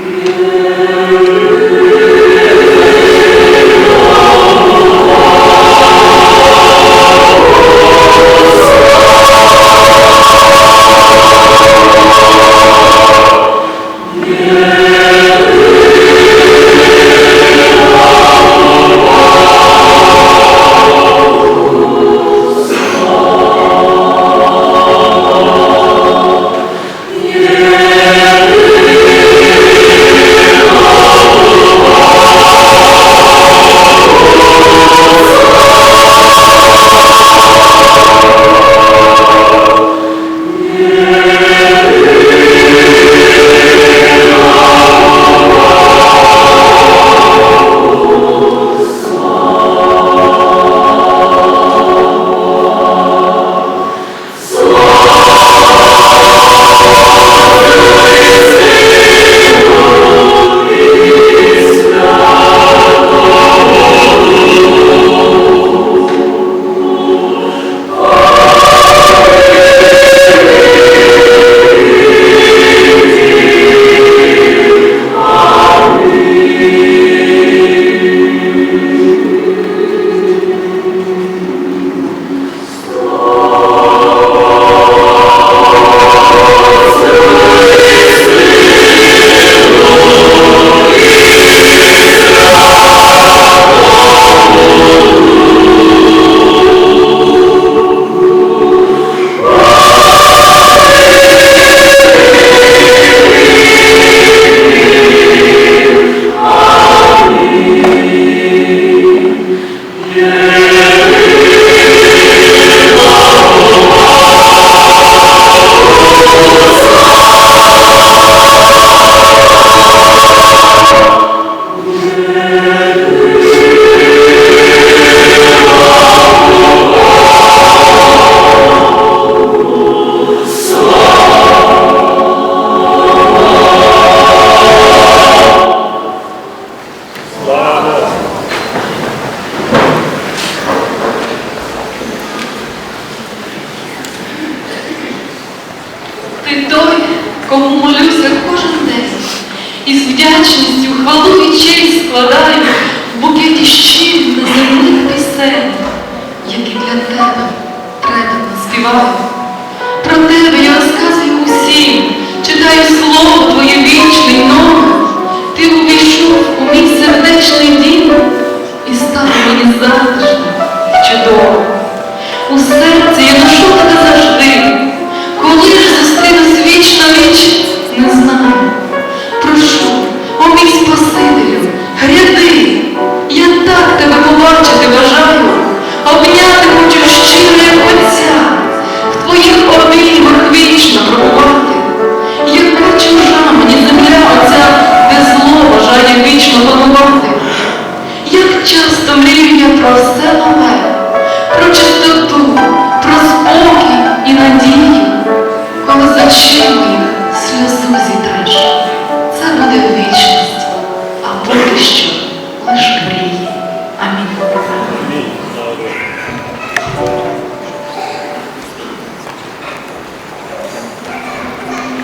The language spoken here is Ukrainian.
Amen. Кому молюся кожен день. І з вдячністю хвалу і честь складаю в букеті щирих неземних пісень, які для тебе предано співаю. Про тебе я розказую усім, читаю слово твоє вічний номер. Ти увійшов у мій сердечний дім і став мені затишним і чудовим. У серці я ношу тебе завжди. Знаю. Прошу, о мій Спасителю, гряди, я так тебе побачити бажаю,